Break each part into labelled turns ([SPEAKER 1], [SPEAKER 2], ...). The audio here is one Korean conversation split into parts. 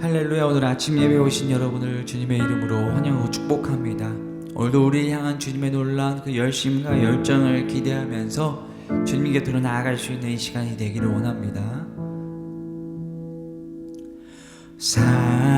[SPEAKER 1] 할렐루야 오늘 아침 예배 오신 여러분을 주님의 이름으로 환영하고 축복합니다. 오늘도 우리를 향한 주님의 놀라운 그 열심과 열정을 기대하면서 주님 곁으로 나아갈 수 있는 이 시간이 되기를 원합니다. 사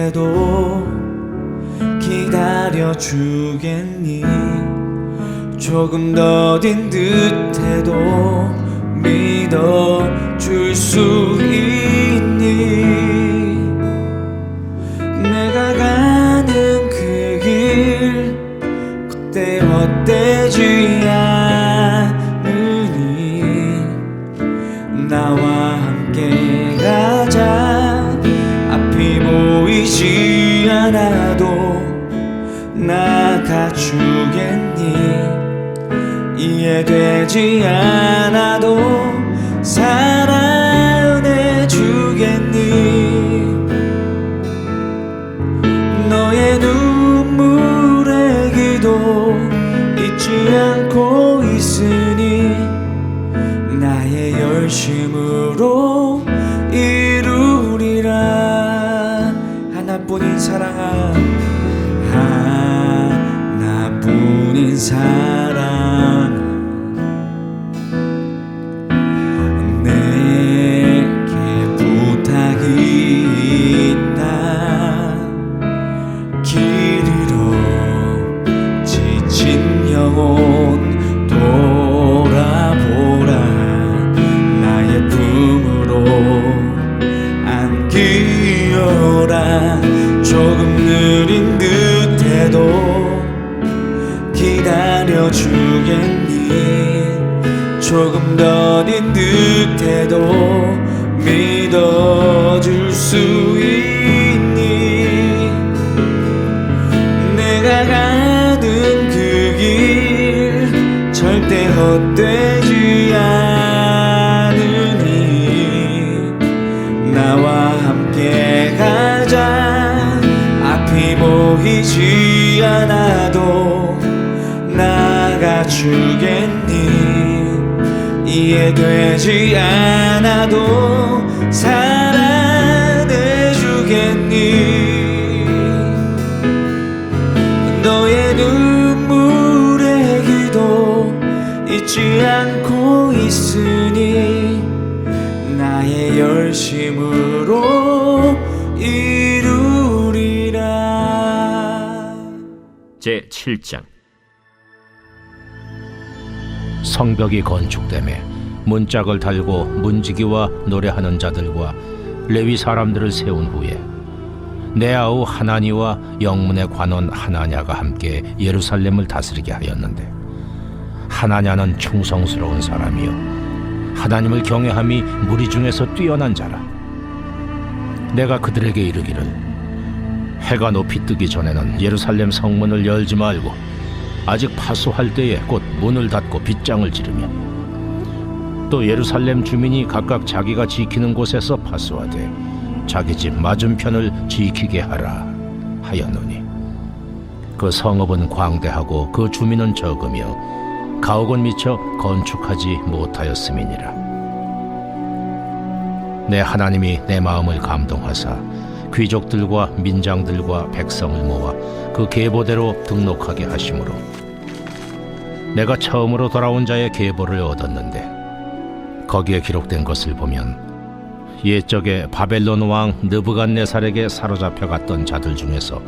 [SPEAKER 1] 해도 기다려 주겠니? 조금 더딘 듯해도 믿어 줄 수 있니 나가주겠니? 이해되지 않아도 사랑해 주겠니? 너의 눈물의 기도 잊지 않고 있으니 나의 열심으로 이루리라. 하나뿐인 사랑 사랑. 내게 부탁이 있다. 길 잃어 지친 영혼 돌아보라. 나의 품으로 안기어라. 조금 느린 듯해도 기다려 주겠니? 조금 더딘 듯해도 믿어줄 수 있니? 내가 가는 그 길 절대 헛되지 주겠니? 이해되지 않아도 사랑해 주겠니? 너의 눈물의 기도 잊지 않고 있으니 나의 열심으로 이루리라.
[SPEAKER 2] 제 7장 성벽이 건축됨에 문짝을 달고 문지기와 노래하는 자들과 레위 사람들을 세운 후에 내 아우 하나니와 영문의 관원 하나냐가 함께 예루살렘을 다스리게 하였는데 하나냐는 충성스러운 사람이요. 하나님을 경외함이 무리 중에서 뛰어난 자라. 내가 그들에게 이르기를 해가 높이 뜨기 전에는 예루살렘 성문을 열지 말고 아직 파수할 때에 곧 문을 닫고 빗장을 지르며 또 예루살렘 주민이 각각 자기가 지키는 곳에서 파수하되 자기 집 맞은편을 지키게 하라 하였노니. 그 성읍은 광대하고 그 주민은 적으며 가옥은 미처 건축하지 못하였음이니라. 내 하나님이 내 마음을 감동하사 귀족들과 민장들과 백성을 모아 그 계보대로 등록하게 하심으로 내가 처음으로 돌아온 자의 계보를 얻었는데 거기에 기록된 것을 보면 옛적에 바벨론 왕 느부갓네살에게 사로잡혀 갔던 자들 중에서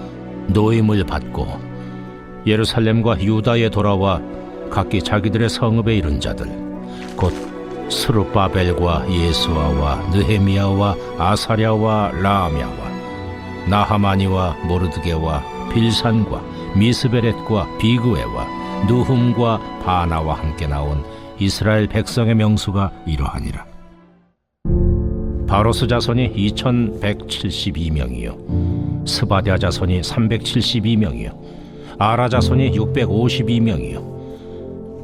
[SPEAKER 2] 노임을 받고 예루살렘과 유다에 돌아와 각기 자기들의 성읍에 이른 자들 곧 스룹바벨과 예수아와 느헤미야와 아사랴와 라아мя와 나하마니와 모르드게와 빌산과 미스베렛과 비그웨와 누훔과 바나와 함께 나온 이스라엘 백성의 명수가 이러하니라. 바로스 자손이 2172명이요. 스바디아 자손이 372명이요. 아라 자손이 652명이요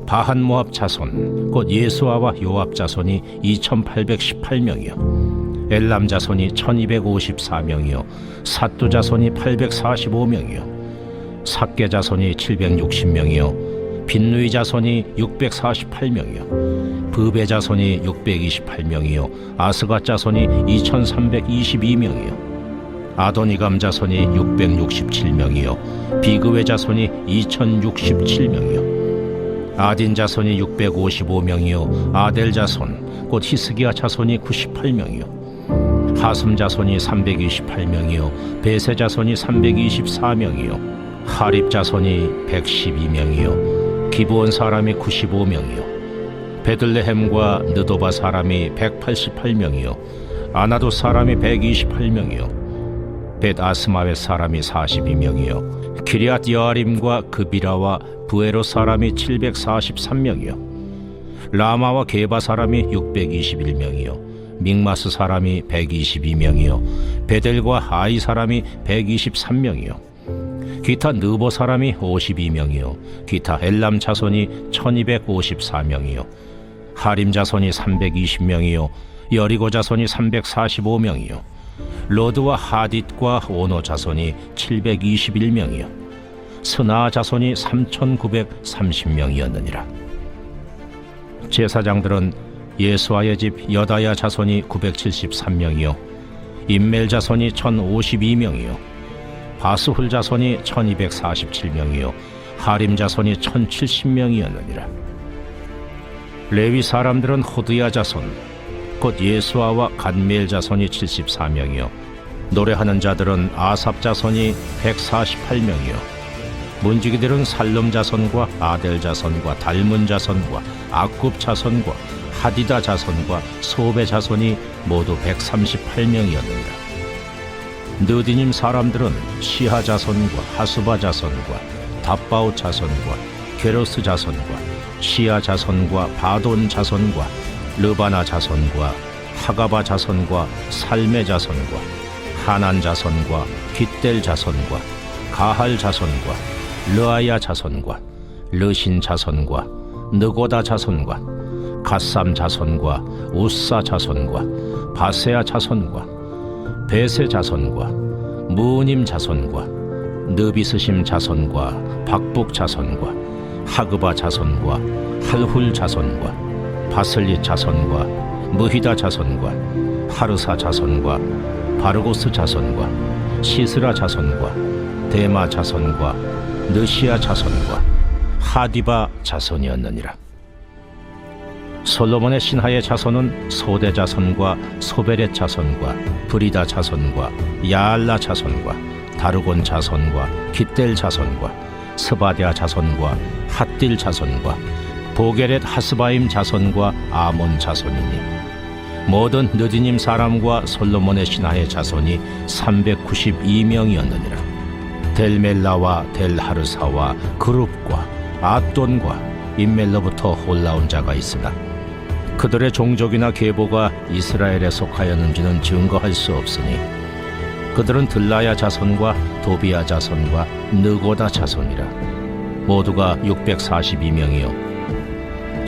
[SPEAKER 2] 바한 모압 자손 곧 예수아와 요압 자손이 2818명이요. 엘람 자손이 1254명이요. 사뚜 자손이 845명이요. 삭게 자손이 760명이요. 빈누이 자손이 648명이요. 부베 자손이 628명이요. 아스가 자손이 2322명이요. 아도니감 자손이 667명이요. 비그웨 자손이 2067명이요 아딘 자손이 655명이요 아델 자손 곧 히스기야 자손이 98명이요 하숨 자손이 328명이요 베세 자손이 324명이요 하립 자손이 112명이요 기브온 사람이 95명이요 베들레헴과 느도바 사람이 188명이요 아나도 사람이 128명이요 벳 아스마웨 사람이 42명이요 기리앗 여아림과 그비라와 부에로 사람이 743명이요. 라마와 게바 사람이 621명이요. 믹마스 사람이 122명이요. 베델과 아이 사람이 123명이요. 기타 느보 사람이 52명이요. 기타 엘람 자손이 1254명이요. 하림 자손이 320명이요. 여리고 자손이 345명이요 로드와 하딧과 오노 자손이 721명이요. 스나 자손이 3930명이었느니라. 제사장들은 예수아의 집 여다야 자손이 973명이요. 임멜 자손이 1052명이요. 바스훌 자손이 1247명이요. 하림 자손이 1070명이었느니라. 레위 사람들은 호드야 자손 곧 예수아와 간멜 자손이 74명이요. 노래하는 자들은 아삽 자손이 148명이요. 문지기들은 살름 자손과 아델 자손과 달문 자손과 아굽 자손과 하디다 자손과 소베 자손이 모두 138명이었느니라. 느디님 사람들은 시하 자손과 하수바 자손과 답바우 자손과 게로스 자손과 시아 자손과 바돈 자손과 르바나 자손과 하가바 자손과 살메 자손과 하난 자손과 깃델 자손과 가할 자손과 르아야 자손과 르신 자손과 느고다 자손과 갓삼 자손과 우사 자손과 바세아 자손과 베세 자손과 무님 자손과 느비스심 자손과 박북 자손과 하그바 자손과 할훌 자손과 바슬리 자손과 무히다 자손과 하르사 자손과 바르고스 자손과 시스라 자손과 데마 자손과 느시아 자손과 하디바 자손이었느니라. 솔로몬의 신하의 자손은 소대 자손과 소베렛 자손과 브리다 자손과 야알라 자손과 다르곤 자손과 깃델 자손과 스바디아 자손과 핫딜 자손과 보게렛 하스바임 자손과 아몬 자손이니 모든 느디님 사람과 솔로몬의 신하의 자손이 392명이었느니라. 델멜라와 델하르사와 그룹과 아돈과 인멜로부터 올라온 자가 있으나 그들의 종족이나 계보가 이스라엘에 속하였는지는 증거할 수 없으니 그들은 들라야 자손과 도비야 자손과 느고다 자손이라. 모두가 642명이요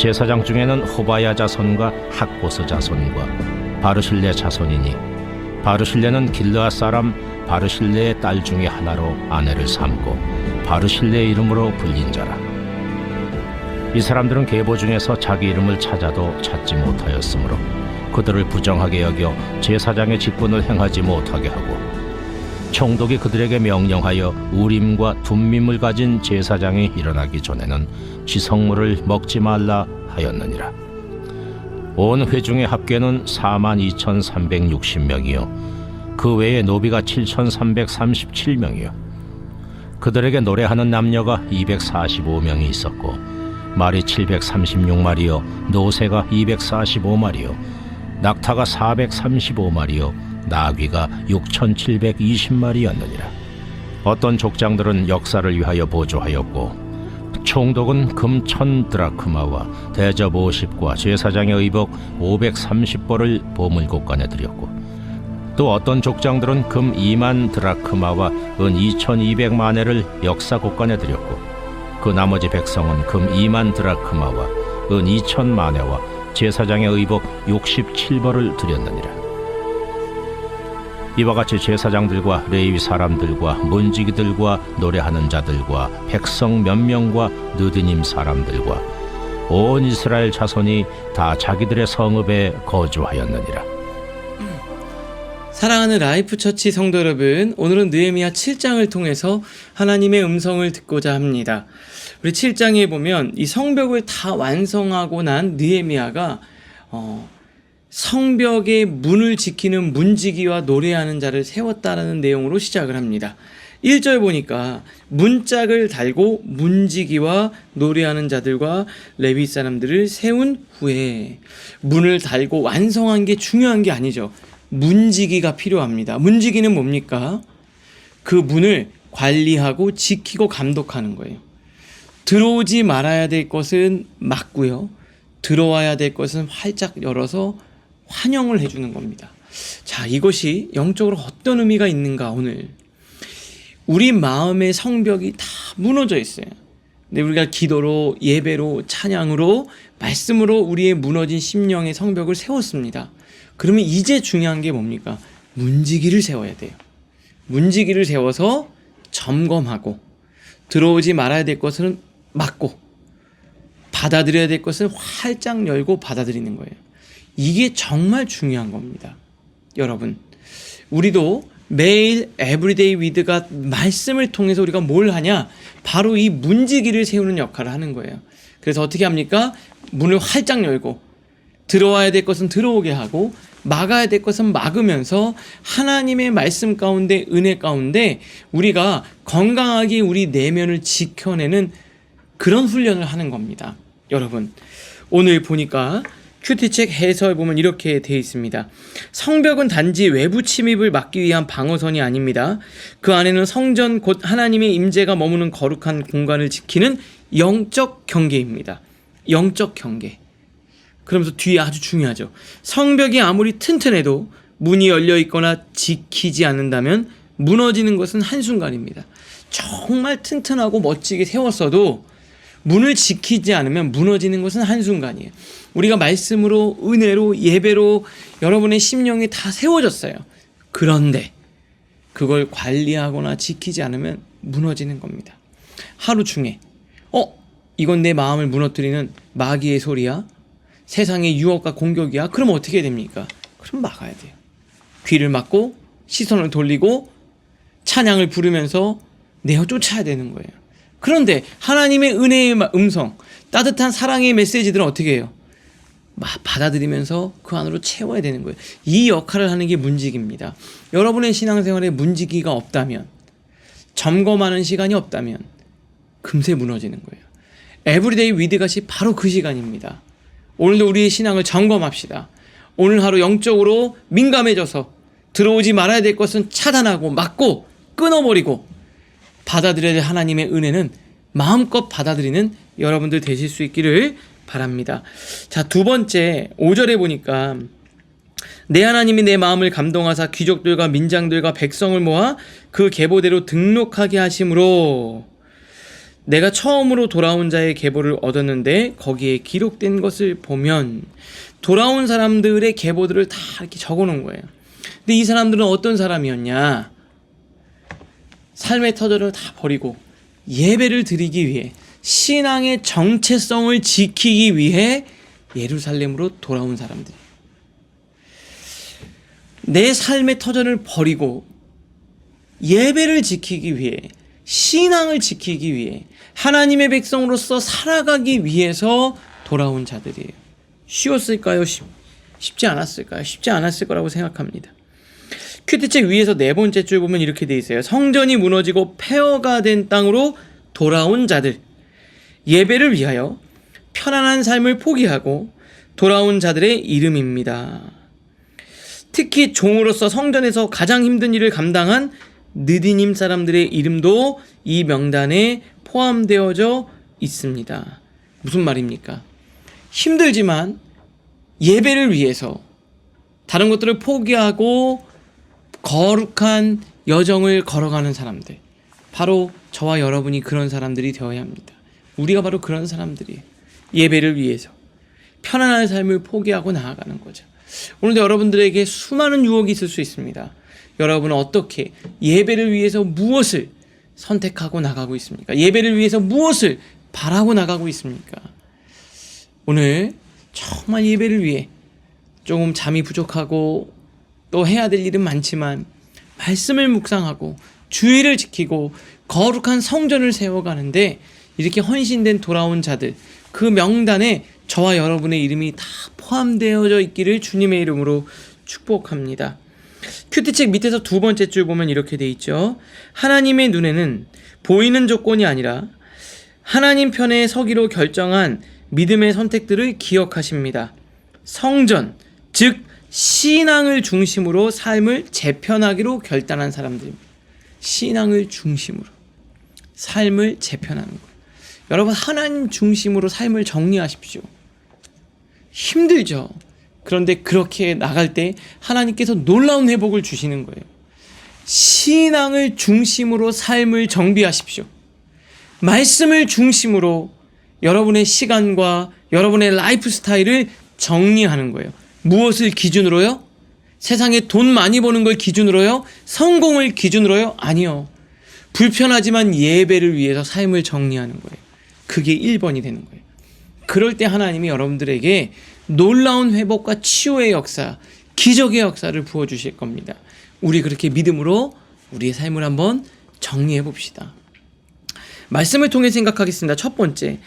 [SPEAKER 2] 제사장 중에는 호바야 자손과 학보스 자손과 바르실레 자손이니 바르실레는 길르앗 사람 바르실레의 딸 중에 하나로 아내를 삼고 바르실레 이름으로 불린 자라. 이 사람들은 계보 중에서 자기 이름을 찾아도 찾지 못하였으므로 그들을 부정하게 여겨 제사장의 직분을 행하지 못하게 하고 총독이 그들에게 명령하여 우림과 둠밈을 가진 제사장이 일어나기 전에는 지성물을 먹지 말라 하였느니라 온 회중의 합계는 4만 2,360명이요. 그 외에 노비가 7,337명이요. 그들에게 노래하는 남녀가 245명이 있었고 말이 736마리요 노새가 245마리요 낙타가 435마리요 나귀가 6720마리였느니라. 어떤 족장들은 역사를 위하여 보조하였고 총독은 금 천 드라크마와 대접 50과 제사장의 의복 530벌을 보물곳간에 드렸고 또 어떤 족장들은 금 2만 드라크마와 은 2200만회를 역사 곳간에 드렸고 그 나머지 백성은 금 2만 드라크마와 은 2000만회와 제사장의 의복 67벌을 드렸느니라 이와 같이 제사장들과 레위 사람들과 문지기들과 노래하는 자들과 백성 몇 명과 느드님 사람들과 온 이스라엘 자손이 다 자기들의 성읍에 거주하였느니라
[SPEAKER 3] 사랑하는 라이프 처치 성도 여러분, 오늘은 느헤미야 7장을 통해서 하나님의 음성을 듣고자 합니다. 우리 7장에 보면 이 성벽을 다 완성하고 난 느헤미야가 어, 성벽의 문을 지키는 문지기와 노래하는 자를 세웠다라는 내용으로 시작을 합니다. 1절 보니까 문짝을 달고 문지기와 노래하는 자들과 레위 사람들을 세운 후에 문을 달고 완성한 게 중요한 게 아니죠. 문지기가 필요합니다. 문지기는 뭡니까? 그 문을 관리하고 지키고 감독하는 거예요. 들어오지 말아야 될 것은 막고요. 들어와야 될 것은 활짝 열어서 환영을 해주는 겁니다. 자, 이것이 영적으로 어떤 의미가 있는가, 오늘. 우리 마음의 성벽이 다 무너져 있어요. 근데 우리가 기도로, 예배로, 찬양으로, 말씀으로 우리의 무너진 심령의 성벽을 세웠습니다. 그러면 이제 중요한 게 뭡니까? 문지기를 세워야 돼요. 문지기를 세워서 점검하고, 들어오지 말아야 될 것은 막고, 받아들여야 될 것을 활짝 열고 받아들이는 거예요. 이게 정말 중요한 겁니다. 여러분, 우리도 매일 에브리데이 위드가 말씀을 통해서 우리가 뭘 하냐? 바로 이 문지기를 세우는 역할을 하는 거예요. 그래서 어떻게 합니까? 문을 활짝 열고 들어와야 될 것은 들어오게 하고 막아야 될 것은 막으면서 하나님의 말씀 가운데 은혜 가운데 우리가 건강하게 우리 내면을 지켜내는 그런 훈련을 하는 겁니다. 여러분, 오늘 보니까 큐티책 해설 보면 이렇게 되어 있습니다. 성벽은 단지 외부 침입을 막기 위한 방어선이 아닙니다. 그 안에는 성전 곧 하나님의 임재가 머무는 거룩한 공간을 지키는 영적 경계입니다. 영적 경계. 그러면서 뒤에 아주 중요하죠. 성벽이 아무리 튼튼해도 문이 열려 있거나 지키지 않는다면 무너지는 것은 한순간입니다. 정말 튼튼하고 멋지게 세웠어도 문을 지키지 않으면 무너지는 것은 한순간이에요. 우리가 말씀으로, 은혜로, 예배로 여러분의 심령이 다 세워졌어요. 그런데 그걸 관리하거나 지키지 않으면 무너지는 겁니다. 하루 중에, 어, 이건 내 마음을 무너뜨리는 마귀의 소리야? 세상의 유혹과 공격이야? 그럼 어떻게 됩니까? 그럼 막아야 돼요. 귀를 막고 시선을 돌리고 찬양을 부르면서 내어 쫓아야 되는 거예요. 그런데 하나님의 은혜의 음성, 따뜻한 사랑의 메시지들은 어떻게 해요? 받아들이면서 그 안으로 채워야 되는 거예요. 이 역할을 하는 게 문지기입니다. 여러분의 신앙생활에 문지기가 없다면, 점검하는 시간이 없다면, 금세 무너지는 거예요. 에브리데이 위드갓이 바로 그 시간입니다. 오늘도 우리의 신앙을 점검합시다. 오늘 하루 영적으로 민감해져서 들어오지 말아야 될 것은 차단하고 막고 끊어버리고 받아들여야 될 하나님의 은혜는 마음껏 받아들이는 여러분들 되실 수 있기를 바랍니다. 자, 두 번째, 5절에 보니까 내 하나님이 내 마음을 감동하사 귀족들과 민장들과 백성을 모아 그 계보대로 등록하게 하심으로 내가 처음으로 돌아온 자의 계보를 얻었는데 거기에 기록된 것을 보면 돌아온 사람들의 계보들을 다 이렇게 적어 놓은 거예요. 근데 이 사람들은 어떤 사람이었냐? 삶의 터전을 다 버리고 예배를 드리기 위해 신앙의 정체성을 지키기 위해 예루살렘으로 돌아온 사람들. 내 삶의 터전을 버리고 예배를 지키기 위해 신앙을 지키기 위해 하나님의 백성으로서 살아가기 위해서 돌아온 자들이에요. 쉬웠을까요? 쉽, 쉽지 않았을까요? 쉽지 않았을 거라고 생각합니다. 큐티책 위에서 네 번째 줄 보면 이렇게 돼 있어요. 성전이 무너지고 폐허가 된 땅으로 돌아온 자들 예배를 위하여 편안한 삶을 포기하고 돌아온 자들의 이름입니다. 특히 종으로서 성전에서 가장 힘든 일을 감당한 느디님 사람들의 이름도 이 명단에 포함되어져 있습니다. 무슨 말입니까? 힘들지만 예배를 위해서 다른 것들을 포기하고 거룩한 여정을 걸어가는 사람들. 바로 저와 여러분이 그런 사람들이 되어야 합니다. 우리가 바로 그런 사람들이에요. 예배를 위해서. 편안한 삶을 포기하고 나아가는 거죠. 오늘도 여러분들에게 수많은 유혹이 있을 수 있습니다. 여러분은 어떻게 예배를 위해서 무엇을 선택하고 나가고 있습니까? 예배를 위해서 무엇을 바라고 나가고 있습니까? 오늘 정말 예배를 위해 조금 잠이 부족하고 또 해야 될 일은 많지만 말씀을 묵상하고 주의를 지키고 거룩한 성전을 세워가는데 이렇게 헌신된 돌아온 자들 그 명단에 저와 여러분의 이름이 다 포함되어져 있기를 주님의 이름으로 축복합니다. 큐티책 밑에서 두 번째 줄 보면 이렇게 돼 있죠. 하나님의 눈에는 보이는 조건이 아니라 하나님 편에 서기로 결정한 믿음의 선택들을 기억하십니다. 성전, 즉 신앙을 중심으로 삶을 재편하기로 결단한 사람들입니다. 신앙을 중심으로 삶을 재편하는 것. 여러분 하나님 중심으로 삶을 정리하십시오. 힘들죠. 그런데 그렇게 나갈 때 하나님께서 놀라운 회복을 주시는 거예요. 신앙을 중심으로 삶을 정비하십시오. 말씀을 중심으로 여러분의 시간과 여러분의 라이프 스타일을 정리하는 거예요. 무엇을 기준으로요? 세상에 돈 많이 버는 걸 기준으로요? 성공을 기준으로요? 아니요. 불편하지만 예배를 위해서 삶을 정리하는 거예요. 그게 1번이 되는 거예요. 그럴 때 하나님이 여러분들에게 놀라운 회복과 치유의 역사, 기적의 역사를 부어 주실 겁니다. 우리 그렇게 믿음으로 우리의 삶을 한번 정리해 봅시다. 말씀을 통해 생각하겠습니다. 첫 번째.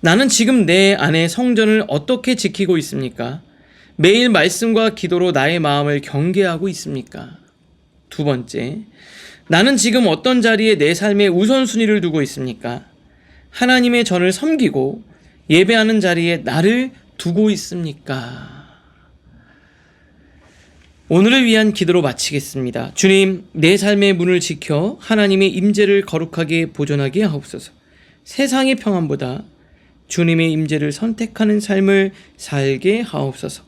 [SPEAKER 3] 나는 지금 내 안에 성전을 어떻게 지키고 있습니까? 매일 말씀과 기도로 나의 마음을 경계하고 있습니까? 두 번째. 나는 지금 어떤 자리에 내 삶의 우선순위를 두고 있습니까? 하나님의 전을 섬기고 예배하는 자리에 나를 두고 있습니까? 오늘을 위한 기도로 마치겠습니다. 주님, 내 삶의 문을 지켜 하나님의 임재를 거룩하게 보존하게 하옵소서. 세상의 평안보다 주님의 임재를 선택하는 삶을 살게 하옵소서.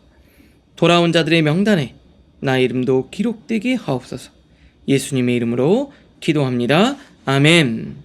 [SPEAKER 3] 돌아온 자들의 명단에 나 이름도 기록되게 하옵소서. 예수님의 이름으로 기도합니다. 아멘.